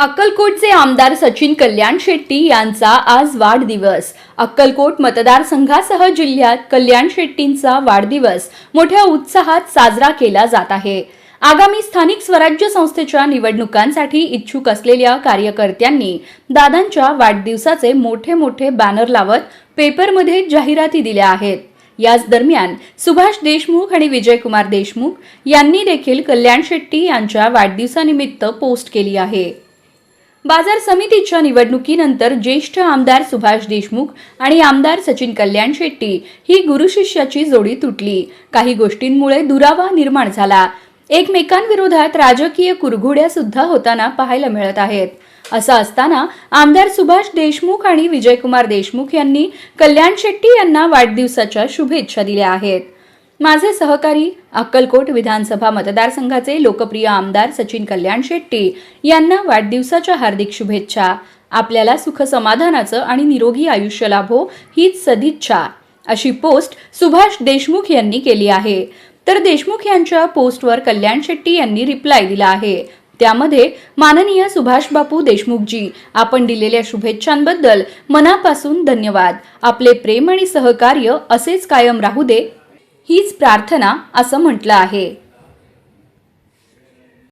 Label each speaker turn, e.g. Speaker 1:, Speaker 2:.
Speaker 1: अक्कलकोटचे आमदार सचिन कल्याण शेट्टी यांचा आज वाढदिवस. अक्कलकोट मतदारसंघासह जिल्ह्यात कल्याण शेट्टींचा वाढदिवस. मोठ्या उत्साहात साजरा केला जात आहे. आगामी स्थानिक स्वराज्य संस्थेच्या निवडणुकांसाठी इच्छुक असलेल्या कार्यकर्त्यांनी दादांच्या वाढदिवसाचे मोठे मोठे बॅनर लावत पेपरमध्ये जाहिराती दिल्या आहेत. याच दरम्यान सुभाष देशमुख आणि विजयकुमार देशमुख यांनी देखील कल्याण शेट्टी यांच्या वाढदिवसानिमित्त पोस्ट केली आहे. बाजार समितीच्या निवडणुकीनंतर ज्येष्ठ आमदार सुभाष देशमुख आणि आमदार सचिन कल्याण शेट्टी ही गुरुशिष्याची जोडी तुटली. काही गोष्टींमुळे दुरावा निर्माण झाला. एकमेकांविरोधात राजकीय कुरघोड्या सुद्धा होताना पाहायला मिळत आहेत. असं असताना आमदार सुभाष देशमुख आणि विजयकुमार देशमुख यांनी कल्याण शेट्टी यांना वाढदिवसाच्या शुभेच्छा दिल्या आहेत. माझे सहकारी अक्कलकोट विधानसभा मतदारसंघाचे लोकप्रिय आमदार सचिन कल्याण शेट्टी यांना वाढदिवसाच्या हार्दिक शुभेच्छा. आपल्याला सुख समाधानाचं आणि निरोगी आयुष्य लाभो हीच सदिच्छा. अशी पोस्ट सुभाष देशमुख यांनी केली आहे. तर देशमुख यांच्या पोस्टवर कल्याण शेट्टी यांनी रिप्लाय दिला आहे. त्यामध्ये माननीय सुभाष बापू देशमुखजी आपण दिलेल्या शुभेच्छांबद्दल मनापासून धन्यवाद. आपले प्रेम आणि सहकार्य असेच कायम राहू दे हीच प्रार्थना असं म्हटलं आहे.